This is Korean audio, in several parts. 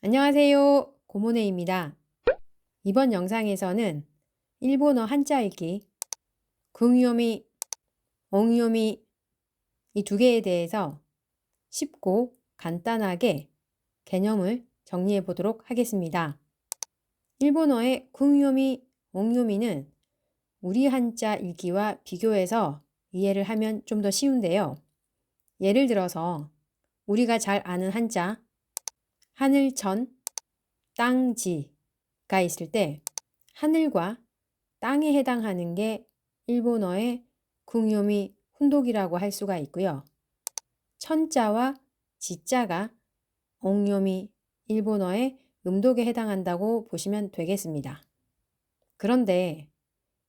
안녕하세요. 고모네입니다. 이번 영상에서는 일본어 한자 읽기, 궁요미, 옹요미 이 두 개에 대해서 쉽고 간단하게 개념을 정리해 보도록 하겠습니다. 일본어의 궁요미, 옹요미는 우리 한자 읽기와 비교해서 이해를 하면 좀 더 쉬운데요. 예를 들어서 우리가 잘 아는 한자 하늘천, 땅지가 있을 때 하늘과 땅에 해당하는 게 일본어의 궁요미 훈독이라고 할 수가 있고요. 천자와 지자가 옹요미 일본어의 음독에 해당한다고 보시면 되겠습니다. 그런데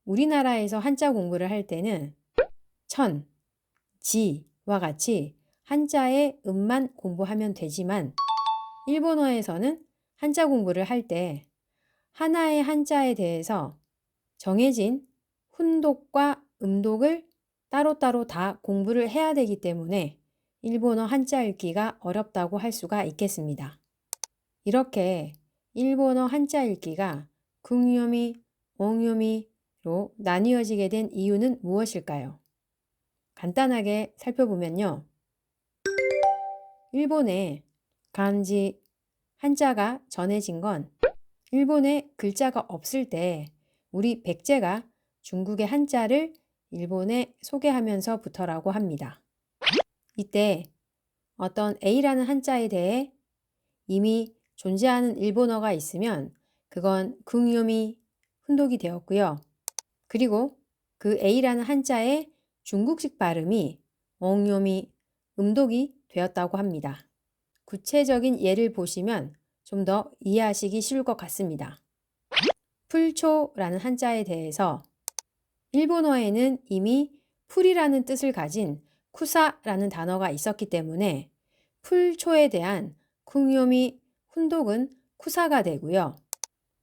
우리나라에서 한자 공부를 할 때는 천, 지와 같이 한자의 음만 공부하면 되지만 일본어에서는 한자 공부를 할 때 하나의 한자에 대해서 정해진 훈독과 음독을 따로따로 다 공부를 해야 되기 때문에 일본어 한자 읽기가 어렵다고 할 수가 있겠습니다. 이렇게 일본어 한자 읽기가 궁요미, 옹요미로 나뉘어지게 된 이유는 무엇일까요? 간단하게 살펴보면요. 일본의 간지 한자가 전해진 건 일본에 글자가 없을 때 우리 백제가 중국의 한자를 일본에 소개하면서부터라고 합니다. 이때 어떤 A라는 한자에 대해 이미 존재하는 일본어가 있으면 그건 궁요미 훈독이 되었고요. 그리고 그 A라는 한자의 중국식 발음이 옹요미 음독이 되었다고 합니다. 구체적인 예를 보시면 좀 더 이해하시기 쉬울 것 같습니다. 풀초라는 한자에 대해서 일본어에는 이미 풀이라는 뜻을 가진 쿠사라는 단어가 있었기 때문에 풀초에 대한 쿵요미 훈독은 쿠사가 되고요.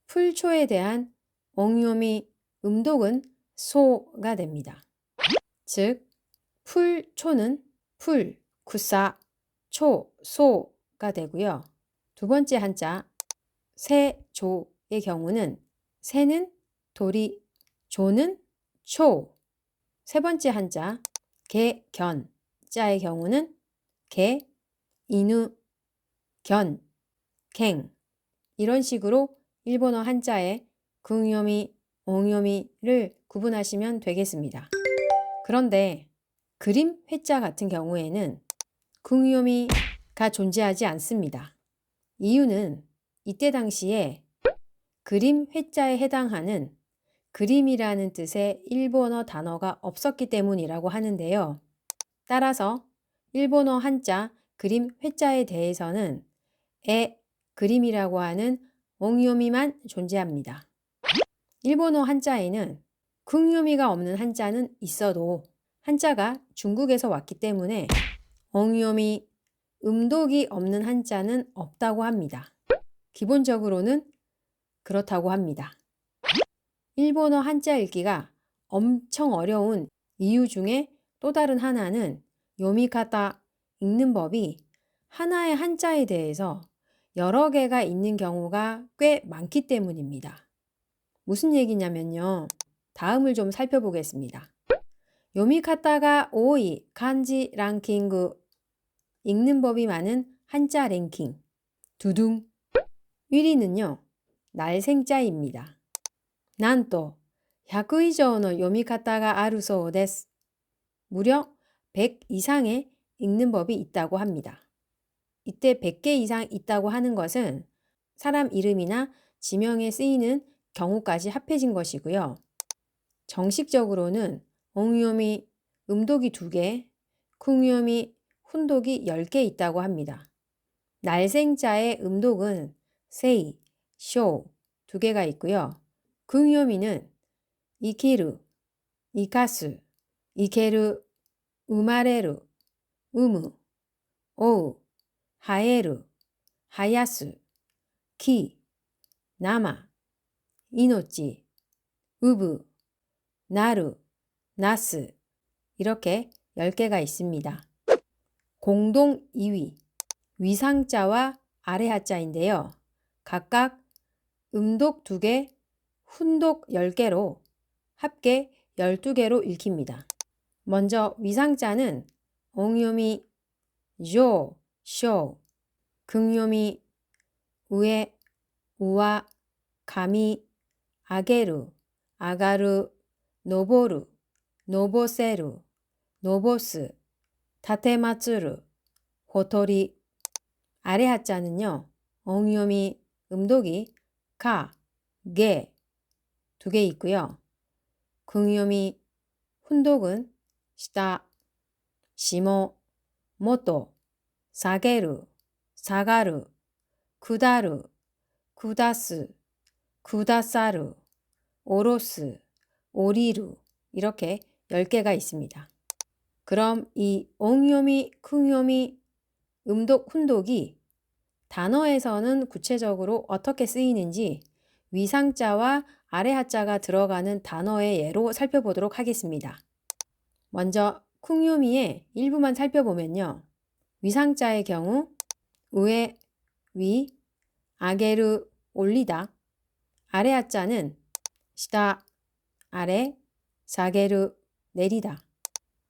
풀초에 대한 옹요미 음독은 소가 됩니다. 즉, 풀초는 풀, 쿠사, 초, 소 가 되고요. 두 번째 한자 세조의 경우는 세는 도리, 조는 초. 세 번째 한자 개견 자의 경우는 개, 인우, 견, 갱 이런 식으로 일본어 한자의 궁요미, 옹요미를 구분하시면 되겠습니다. 그런데 그림 회자 같은 경우에는 궁요미 가 존재하지 않습니다. 이유는 이때 당시에 그림 회자에 해당하는 그림이라는 뜻의 일본어 단어가 없었기 때문이라고 하는데요. 따라서 일본어 한자 그림 회자에 대해서는 에 그림이라고 하는 옹요미만 존재합니다. 일본어 한자에는 궁요미가 없는 한자는 있어도 한자가 중국에서 왔기 때문에 옹요미 음독이 없는 한자는 없다고 합니다. 기본적으로는 그렇다고 합니다. 일본어 한자 읽기가 엄청 어려운 이유 중에 또 다른 하나는 요미카타 읽는 법이 하나의 한자에 대해서 여러 개가 있는 경우가 꽤 많기 때문입니다. 무슨 얘기냐면요. 다음을 좀 살펴보겠습니다. 요미카타가 5위 간지 랑킹구 읽는 법이 많은 한자 랭킹 두둥 1위는요. 날생자입니다. 난또 100 이상의 요미카타가 아루 소데스 무려 100 이상의 읽는 법이 있다고 합니다. 이때 100개 이상 있다고 하는 것은 사람 이름이나 지명에 쓰이는 경우까지 합해진 것이고요. 정식적으로는 옹요미 음독이 2개, 쿵요미 훈독이 10개 있다고 합니다. 날생자의 음독은 세이, 쇼 두 개가 있고요. 궁요미는 이키르, 이카스, 이케르, 우마레르, 우무, 오우, 하에르, 하야스, 키, 나마, 이노치, 우부, 나루, 나스 이렇게 10개가 있습니다. 공동 2위, 위상자와 아래 하자인데요. 각각 음독 2개, 훈독 10개로 합계 12개로 읽힙니다. 먼저 위상자는 옹요미 조, 쇼, 긍요미 우에, 우와, 가미, 아게루, 아가루, 노보루, 노보세루, 노보스, 타테마츠루, 호토리 아래 하자는요. 옹요미 음독이 가, 게 두 개 있고요. 긍요미 훈독은 시다, 시모, 모토, 사게루, 사가루, 구다루, 구다스, 구다사루, 오로스, 오리루 이렇게 10개가 있습니다. 그럼 이 옹요미, 쿵요미, 음독, 훈독이 단어에서는 구체적으로 어떻게 쓰이는지 위상자와 아래 하자가 들어가는 단어의 예로 살펴보도록 하겠습니다. 먼저 쿵요미의 일부만 살펴보면요. 위상자의 경우 우에, 위, 아게르, 올리다 아래 하자는 시다, 아래, 사게르, 내리다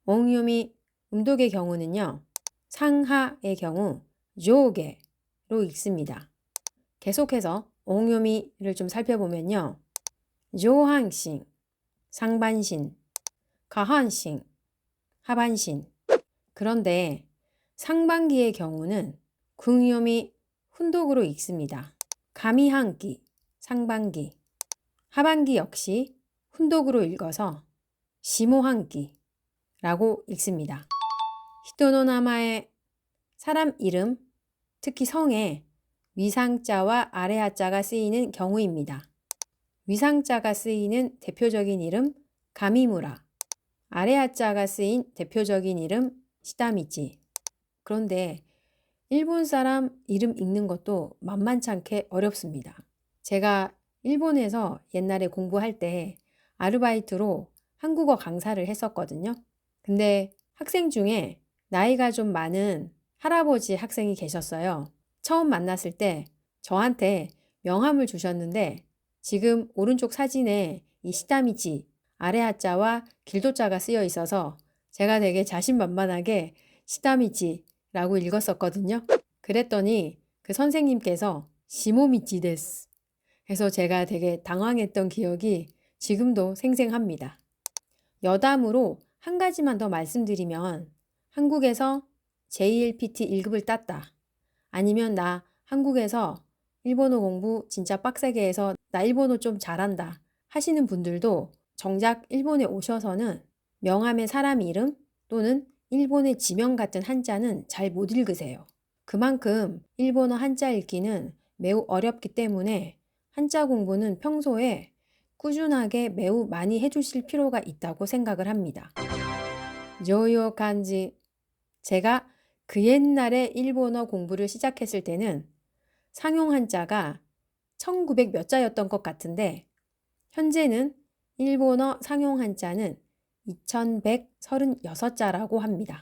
옹요미, 음독의 경우는요. 상하의 경우 조게로 읽습니다. 계속해서 옹요미를 좀 살펴보면요. 조항신, 상반신, 가한신, 하반신. 그런데 상반기의 경우는 궁요미 훈독으로 읽습니다. 가미한기, 상반기. 하반기 역시 훈독으로 읽어서 시모한기 라고 읽습니다. 히토노나마의 사람 이름, 특히 성에 위상자와 아래하자가 쓰이는 경우입니다. 위상자가 쓰이는 대표적인 이름 가미무라, 아래하자가 쓰인 대표적인 이름 시다미치. 그런데 일본 사람 이름 읽는 것도 만만찮게 어렵습니다. 제가 일본에서 옛날에 공부할 때 아르바이트로 한국어 강사를 했었거든요. 근데 학생 중에 나이가 좀 많은 할아버지 학생이 계셨어요. 처음 만났을 때 저한테 명함을 주셨는데 지금 오른쪽 사진에 이 시다미치 아래 하자와 길도자가 쓰여 있어서 제가 되게 자신만만하게 시다미치라고 읽었었거든요. 그랬더니 그 선생님께서 시모미치 데스 해서 제가 되게 당황했던 기억이 지금도 생생합니다. 여담으로 한 가지만 더 말씀드리면 한국에서 JLPT 1급을 땄다. 아니면 나 한국에서 일본어 공부 진짜 빡세게 해서 나 일본어 좀 잘한다 하시는 분들도 정작 일본에 오셔서는 명함의 사람 이름 또는 일본의 지명 같은 한자는 잘 못 읽으세요. 그만큼 일본어 한자 읽기는 매우 어렵기 때문에 한자 공부는 평소에 꾸준하게 매우 많이 해주실 필요가 있다고 생각을 합니다. 조요 간지 제가 그 옛날에 일본어 공부를 시작했을 때는 상용 한자가 1900 몇 자였던 것 같은데 현재는 일본어 상용 한자는 2136자라고 합니다.